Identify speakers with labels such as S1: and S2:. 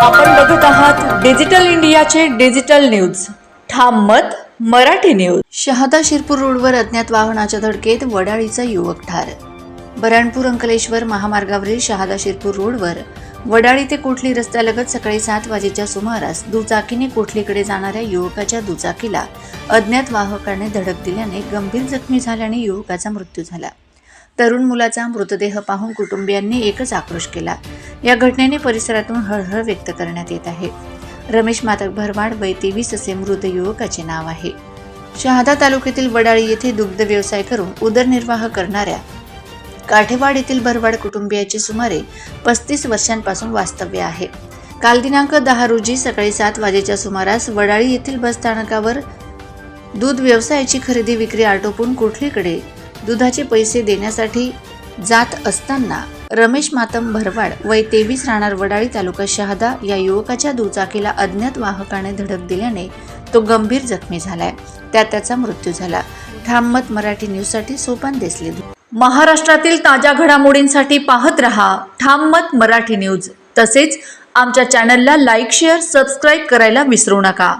S1: आपण बघत आहात डिजिटल इंडियाचे डिजिटल न्यूज. ठाम मत मराठी न्यूज.
S2: शहादा शिरपूर रोडवर अज्ञात वाहनाच्या धडकेत वडाळीचा युवक ठार. बऱ्हाणपूर अंकलेश्वर महामार्गावरील शहादा शिरपूर रोडवर वडाळी ते कोठली रस्त्यालगत सकाळी सात वाजेच्या सुमारास दुचाकीने कोठलीकडे जाणाऱ्या युवकाच्या दुचाकीला अज्ञात वाहकाने धडक दिल्याने गंभीर जखमी झाल्याने युवकाचा मृत्यू झाला. तरुण मुलाचा मृतदेह पाहून कुटुंबियांनी एकच आक्रोश केला. या घटनेने परिसरातून हळहळ व्यक्त करण्यात येत आहे. रमेश मातक भरवाड वय तेवीस असे मृत युवकाचे नाव आहे. शहादा तालुक्यातील वडाळी येथे दुग्ध व्यवसाय करून उदरनिर्वाह करणाऱ्या काठेवाड येथील भरवाड कुटुंबियाचे सुमारे पस्तीस वर्षांपासून वास्तव्य आहे. काल दिनांक दहा रोजी सकाळी सात वाजेच्या सुमारास वडाळी येथील बसस्थानकावर दूध व्यवसायाची खरेदी विक्री आटोपून कोठलीकडे दुधाचे पैसे देण्यासाठी जात असताना रमेश मातम भरवाड वय तेवीस राहणार वडाळी तालुका शहादा या युवकाच्या दुचाकीला अज्ञात वाहकाने धडक दिल्याने तो गंभीर जखमी झालाय. त्यात त्याचा मृत्यू झाला. ठाममत मराठी न्यूजसाठी सोपान देसले.
S1: महाराष्ट्रातील ताज्या घडामोडींसाठी पाहत रहा ठाम मत मराठी न्यूज. तसेच आमच्या चॅनलला लाईक शेअर सबस्क्राईब करायला विसरू नका.